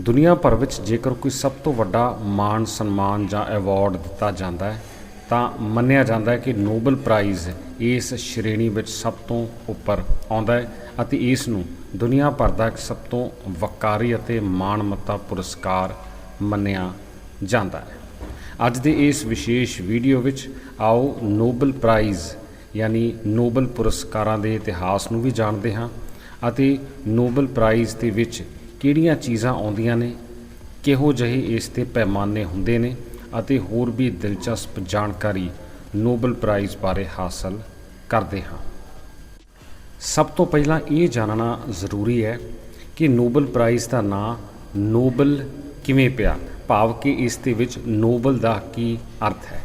ਦੁਨੀਆ ਭਰ ਵਿੱਚ ਜੇਕਰ ਕੋਈ ਸਭ ਤੋਂ ਵੱਡਾ ਮਾਣ ਸਨਮਾਨ ਜਾਂ ਅਵਾਰਡ ਦਿੱਤਾ ਜਾਂਦਾ ਹੈ, ਤਾਂ ਮੰਨਿਆ ਜਾਂਦਾ ਹੈ ਕਿ ਨੋਬਲ ਪ੍ਰਾਈਜ਼ ਇਸ ਸ਼੍ਰੇਣੀ ਵਿੱਚ ਸਭ ਤੋਂ ਉੱਪਰ ਆਉਂਦਾ ਹੈ ਅਤੇ ਇਸ ਨੂੰ ਦੁਨੀਆ ਭਰ ਦਾ ਇੱਕ ਸਭ ਤੋਂ ਵਕਾਰੀ ਅਤੇ ਮਾਣਮੱਤਾ ਪੁਰਸਕਾਰ ਮੰਨਿਆ ਜਾਂਦਾ ਹੈ। ਅੱਜ ਦੇ ਇਸ ਵਿਸ਼ੇਸ਼ ਵੀਡੀਓ ਵਿੱਚ ਆਓ ਨੋਬਲ ਪ੍ਰਾਈਜ਼ ਯਾਨੀ ਨੋਬਲ ਪੁਰਸਕਾਰਾਂ ਦੇ ਇਤਿਹਾਸ ਨੂੰ ਵੀ ਜਾਣਦੇ ਹਾਂ ਅਤੇ ਨੋਬਲ ਪ੍ਰਾਈਜ਼ ਦੇ ਵਿੱਚ ਕਿਹੜੀਆਂ ਚੀਜ਼ਾਂ ਆਉਂਦੀਆਂ ਨੇ, ਕਿਹੋ ਜਿਹੇ ਇਸ ਦੇ ਪੈਮਾਨੇ ਹੁੰਦੇ ਨੇ ਅਤੇ ਹੋਰ ਵੀ ਦਿਲਚਸਪ ਜਾਣਕਾਰੀ ਨੋਬਲ ਪ੍ਰਾਈਜ਼ ਬਾਰੇ ਹਾਸਲ ਕਰਦੇ ਹਾਂ। ਸਭ ਤੋਂ ਪਹਿਲਾਂ ਇਹ ਜਾਣਨਾ ਜ਼ਰੂਰੀ ਹੈ ਕਿ ਨੋਬਲ ਪ੍ਰਾਈਜ਼ ਦਾ ਨਾਂ ਨੋਬਲ ਕਿਵੇਂ ਪਿਆ, ਭਾਵ ਕਿ ਇਸ ਦੇ ਵਿੱਚ ਨੋਬਲ ਦਾ ਕੀ ਅਰਥ ਹੈ।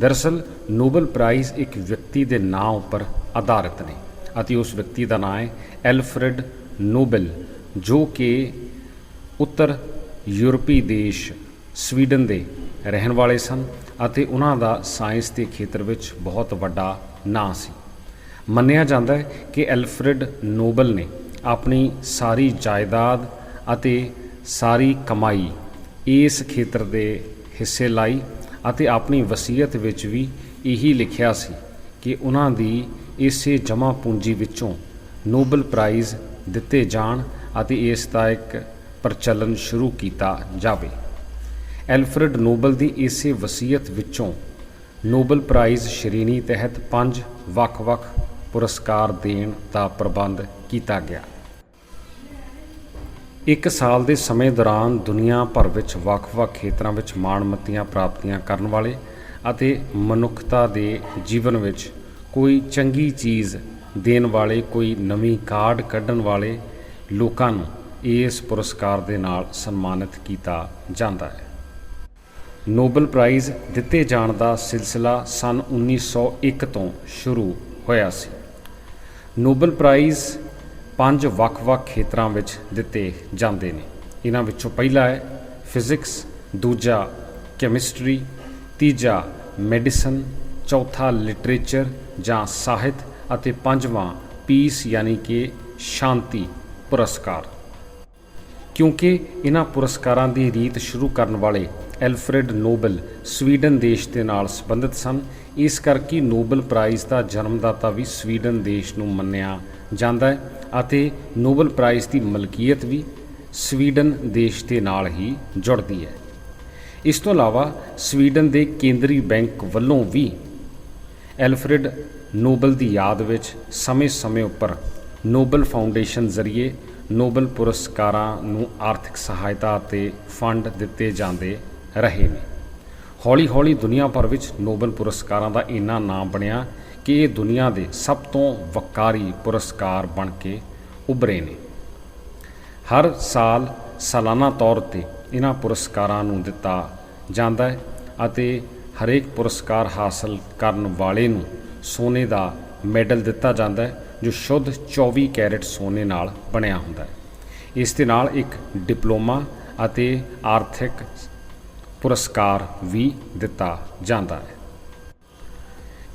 ਦਰਅਸਲ ਨੋਬਲ ਪ੍ਰਾਈਜ਼ ਇੱਕ ਵਿਅਕਤੀ ਦੇ ਨਾਂ ਉੱਪਰ ਆਧਾਰਿਤ ਨੇ ਅਤੇ ਉਸ ਵਿਅਕਤੀ ਦਾ ਨਾਂ ਹੈ ਐਲਫਰੈਡ ਨੋਬਲ ਜੋ ਕਿ ਉੱਤਰ ਯੂਰਪੀ ਦੇਸ਼ ਸਵੀਡਨ ਦੇ ਰਹਿਣ ਵਾਲੇ ਸਨ ਅਤੇ ਉਹਨਾਂ ਦਾ ਸਾਇੰਸ ਦੇ ਖੇਤਰ ਵਿੱਚ ਬਹੁਤ ਵੱਡਾ ਨਾਂ ਸੀ। ਮੰਨਿਆ ਜਾਂਦਾ ਹੈ ਕਿ ਐਲਫਰੈਡ ਨੋਬਲ ਨੇ ਆਪਣੀ ਸਾਰੀ ਜਾਇਦਾਦ ਅਤੇ ਸਾਰੀ ਕਮਾਈ ਇਸ ਖੇਤਰ ਦੇ ਹਿੱਸੇ ਲਾਈ ਅਤੇ ਆਪਣੀ ਵਸੀਅਤ ਵਿੱਚ ਵੀ ਇਹੀ ਲਿਖਿਆ ਸੀ ਕਿ ਉਹਨਾਂ ਦੀ ਇਸੇ ਜਮ੍ਹਾਂ ਪੂੰਜੀ ਵਿੱਚੋਂ ਨੋਬਲ ਪ੍ਰਾਈਜ਼ ਦਿੱਤੇ ਜਾਣ ਅਤੇ ਇਸ ਦਾ ਇੱਕ ਪ੍ਰਚਲਨ ਸ਼ੁਰੂ ਕੀਤਾ ਜਾਵੇ। ਐਲਫਰਡ ਨੋਬਲ ਦੀ ਇਸੇ ਵਸੀਅਤ ਵਿੱਚੋਂ ਨੋਬਲ ਪ੍ਰਾਈਜ਼ ਸ਼੍ਰੇਣੀ ਤਹਿਤ ਪੰਜ ਵੱਖ-ਵੱਖ ਪੁਰਸਕਾਰ ਦੇਣ ਦਾ ਪ੍ਰਬੰਧ ਕੀਤਾ ਗਿਆ। ਇੱਕ ਸਾਲ ਦੇ ਸਮੇਂ ਦੌਰਾਨ ਦੁਨੀਆ ਭਰ ਵਿੱਚ ਵੱਖ-ਵੱਖ ਖੇਤਰਾਂ ਵਿੱਚ ਮਾਣਮੱਤੀਆਂ ਪ੍ਰਾਪਤੀਆਂ ਕਰਨ ਵਾਲੇ ਅਤੇ ਮਨੁੱਖਤਾ ਦੇ ਜੀਵਨ ਵਿੱਚ ਕੋਈ ਚੰਗੀ ਚੀਜ਼ ਦੇਣ ਵਾਲੇ, ਕੋਈ ਨਵੀਂ ਕਾਢ ਕੱਢਣ ਵਾਲੇ ਲੋਕਾਂ ਨੂੰ ਇਸ ਪੁਰਸਕਾਰ ਦੇ ਨਾਲ ਸਨਮਾਨਿਤ ਕੀਤਾ ਜਾਂਦਾ ਹੈ। ਨੋਬਲ ਪ੍ਰਾਈਜ਼ ਦਿੱਤੇ ਜਾਣ ਦਾ ਸਿਲਸਿਲਾ ਸਨ 1901 ਤੋਂ ਸ਼ੁਰੂ ਹੋਇਆ ਸੀ। ਨੋਬਲ ਪ੍ਰਾਈਜ਼ ਪੰਜ ਵੱਖ-ਵੱਖ ਖੇਤਰਾਂ ਵਿੱਚ ਦਿੱਤੇ ਜਾਂਦੇ ਨੇ। ਇਹਨਾਂ ਵਿੱਚੋਂ ਪਹਿਲਾ ਹੈ ਫਿਜ਼ਿਕਸ, ਦੂਜਾ ਕੈਮਿਸਟਰੀ, ਤੀਜਾ ਮੈਡੀਸਨ, ਚੌਥਾ ਲਿਟਰੇਚਰ ਜਾਂ ਸਾਹਿਤ ਅਤੇ ਪੰਜਵਾਂ ਪੀਸ ਯਾਨੀ ਕਿ ਸ਼ਾਂਤੀ ਪੁਰਸਕਾਰ। ਕਿਉਂਕਿ ਇਹਨਾਂ ਪੁਰਸਕਾਰਾਂ ਦੀ ਰੀਤ ਸ਼ੁਰੂ ਕਰਨ ਵਾਲੇ ਐਲਫਰੈਡ ਨੋਬਲ ਸਵੀਡਨ ਦੇਸ਼ ਦੇ ਨਾਲ ਸੰਬੰਧਿਤ ਸਨ। ਇਸ ਕਰਕੇ ਨੋਬਲ ਪ੍ਰਾਈਜ਼ ਦਾ ਜਨਮਦਾਤਾ ਵੀ ਸਵੀਡਨ ਦੇਸ਼ ਨੂੰ ਮੰਨਿਆ ਜਾਂਦਾ ਹੈ ਅਤੇ ਨੋਬਲ ਪ੍ਰਾਈਜ਼ ਦੀ ਮਲਕੀਅਤ ਵੀ ਸਵੀਡਨ ਦੇਸ਼ ਦੇ ਨਾਲ ਹੀ ਜੁੜਦੀ ਹੈ। ਇਸ ਤੋਂ ਇਲਾਵਾ ਸਵੀਡਨ ਦੇ ਕੇਂਦਰੀ ਬੈਂਕ ਵੱਲੋਂ ਵੀ ਐਲਫਰੈਡ ਨੋਬਲ ਦੀ ਯਾਦ ਵਿੱਚ ਸਮੇਂ-ਸਮੇਂ ਉੱਪਰ ਨੋਬਲ ਫਾਊਂਡੇਸ਼ਨ ਜ਼ਰੀਏ ਨੋਬਲ ਪੁਰਸਕਾਰਾਂ ਨੂੰ ਆਰਥਿਕ ਸਹਾਇਤਾ ਅਤੇ ਫੰਡ ਦਿੱਤੇ ਜਾਂਦੇ ਰਹੇ ਨੇ। ਹੌਲੀ-ਹੌਲੀ ਦੁਨੀਆ ਭਰ ਵਿੱਚ ਨੋਬਲ ਪੁਰਸਕਾਰਾਂ ਦਾ ਇੰਨਾ ਨਾਮ ਬਣਿਆ ਕਿ ਇਹ ਦੁਨੀਆ ਦੇ ਸਭ ਤੋਂ ਵਕਾਰੀ ਪੁਰਸਕਾਰ ਬਣ ਕੇ ਉਭਰੇ ਨੇ। ਹਰ ਸਾਲ ਸਾਲਾਨਾ ਤੌਰ ਤੇ ਇਹਨਾਂ ਪੁਰਸਕਾਰਾਂ ਨੂੰ ਦਿੱਤਾ ਜਾਂਦਾ ਹੈ ਅਤੇ ਹਰੇਕ ਪੁਰਸਕਾਰ ਹਾਸਲ ਕਰਨ ਵਾਲੇ ਨੂੰ ਸੋਨੇ ਦਾ ਮੈਡਲ ਦਿੱਤਾ ਜਾਂਦਾ ਹੈ। ਜੋ ਸ਼ੁੱਧ 24 ਕੈਰਟ ਸੋਨੇ ਨਾਲ ਬਣਿਆ ਹੁੰਦਾ ਹੈ। ਇਸ ਦੇ ਨਾਲ ਇੱਕ ਡਿਪਲੋਮਾ ਅਤੇ ਆਰਥਿਕ ਪੁਰਸਕਾਰ ਵੀ ਦਿੱਤਾ ਜਾਂਦਾ ਹੈ।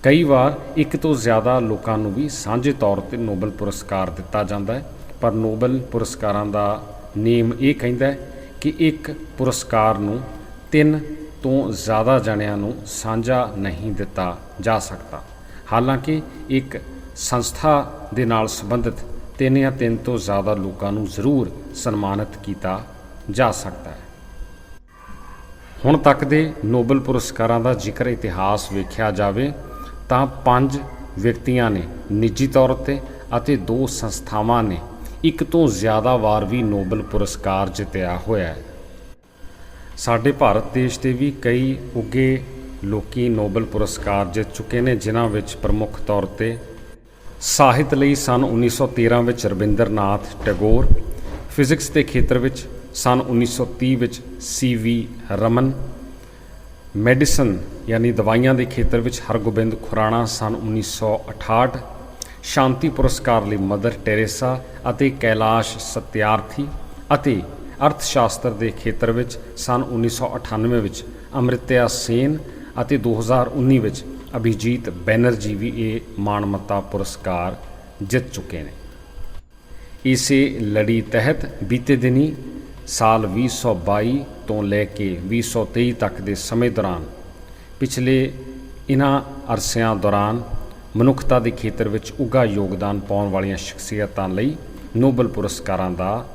ਕਈ ਵਾਰ ਇੱਕ ਤੋਂ ਜ਼ਿਆਦਾ ਲੋਕਾਂ ਨੂੰ ਵੀ ਸਾਂਝੇ ਤੌਰ ਤੇ ਨੋਬਲ ਪੁਰਸਕਾਰ ਦਿੱਤਾ ਜਾਂਦਾ ਹੈ, ਪਰ ਨੋਬਲ ਪੁਰਸਕਾਰਾਂ ਦਾ ਨੇਮ ਇਹ ਕਹਿੰਦਾ ਕਿ ਇੱਕ ਪੁਰਸਕਾਰ ਨੂੰ ਤਿੰਨ ਤੋਂ ਜ਼ਿਆਦਾ ਜਣਿਆਂ ਨੂੰ ਸਾਂਝਾ ਨਹੀਂ ਦਿੱਤਾ ਜਾ ਸਕਦਾ। ਹਾਲਾਂਕਿ ਇੱਕ ਸੰਸਥਾ ਦੇ ਨਾਲ ਸੰਬੰਧਿਤ ਤਿੰਨ ਜਾਂ ਤਿੰਨ ਤੋਂ ਜ਼ਿਆਦਾ ਲੋਕਾਂ ਨੂੰ ਜ਼ਰੂਰ ਸਨਮਾਨਿਤ ਕੀਤਾ ਜਾ ਸਕਦਾ ਹੈ। ਹੁਣ ਤੱਕ ਦੇ ਨੋਬਲ ਪੁਰਸਕਾਰਾਂ ਦਾ ਜ਼ਿਕਰ ਇਤਿਹਾਸ ਵੇਖਿਆ ਜਾਵੇ ਤਾਂ ਪੰਜ ਵਿਅਕਤੀਆਂ ਨੇ ਨਿੱਜੀ ਤੌਰ ਤੇ ਅਤੇ ਦੋ ਸੰਸਥਾਵਾਂ ਨੇ ਇੱਕ ਤੋਂ ਜ਼ਿਆਦਾ ਵਾਰ ਵੀ ਨੋਬਲ ਪੁਰਸਕਾਰ ਜਿੱਤਿਆ ਹੋਇਆ ਹੈ। ਸਾਡੇ ਭਾਰਤ ਦੇਸ਼ ਦੇ ਵੀ ਕਈ ਉੱਗੇ ਲੋਕੀ ਨੋਬਲ ਪੁਰਸਕਾਰ ਜਿੱਤ ਚੁੱਕੇ ਨੇ, ਜਿਨ੍ਹਾਂ ਵਿੱਚ ਪ੍ਰਮੁੱਖ ਤੌਰ ਤੇ ਸਾਹਿਤ ਲਈ ਸਨ 1913 ਵਿੱਚ ਰਵਿੰਦਰਨਾਥ ਟੈਗੋਰ, ਫਿਜ਼ਿਕਸ ਦੇ ਖੇਤਰ ਵਿੱਚ ਸਨ 1930 ਵਿੱਚ ਸੀ ਵੀ ਰਮਨ, ਮੈਡੀਸਨ ਯਾਨੀ ਦਵਾਈਆਂ ਦੇ ਖੇਤਰ ਵਿੱਚ ਹਰਗੋਬਿੰਦ ਖੁਰਾਣਾ ਸਨ 1968 ਸ਼ਾਂਤੀ ਪੁਰਸਕਾਰ ਲਈ ਮਦਰ ਟੈਰੇਸਾ ਅਤੇ ਕੈਲਾਸ਼ ਸਤਿਆਰਥੀ ਅਤੇ ਅਰਥ ਸ਼ਾਸਤਰ ਦੇ ਖੇਤਰ ਵਿੱਚ ਸਨ 1998 ਵਿੱਚ ਅਮ੍ਰਿਤਿਆ ਸੇਨ ਅਤੇ 2019 ਵਿੱਚ ਅਭਿਜੀਤ ਬੈਨਰਜੀ ਵੀ ਇਹ ਮਾਣਮੱਤਾ ਪੁਰਸਕਾਰ ਜਿੱਤ ਚੁੱਕੇ ਨੇ। ਇਸੇ ਲੜੀ ਤਹਿਤ ਬੀਤੇ ਦਿਨੀ ਸਾਲ 2022 ਤੋਂ ਲੈ ਕੇ 2023 ਤੱਕ ਦੇ ਸਮੇਂ ਦੌਰਾਨ ਪਿਛਲੇ ਇਨ੍ਹਾਂ ਅਰਸਿਆਂ ਦੌਰਾਨ ਮਨੁੱਖਤਾ ਦੇ ਖੇਤਰ ਵਿੱਚ ਉੱਘਾ ਯੋਗਦਾਨ ਪਾਉਣ ਵਾਲੀਆਂ ਸ਼ਖਸੀਅਤਾਂ ਲਈ ਨੋਬਲ ਪੁਰਸਕਾਰਾਂ ਦਾ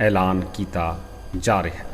ਐਲਾਨ ਕੀਤਾ ਜਾ ਰਿਹਾ ਹੈ।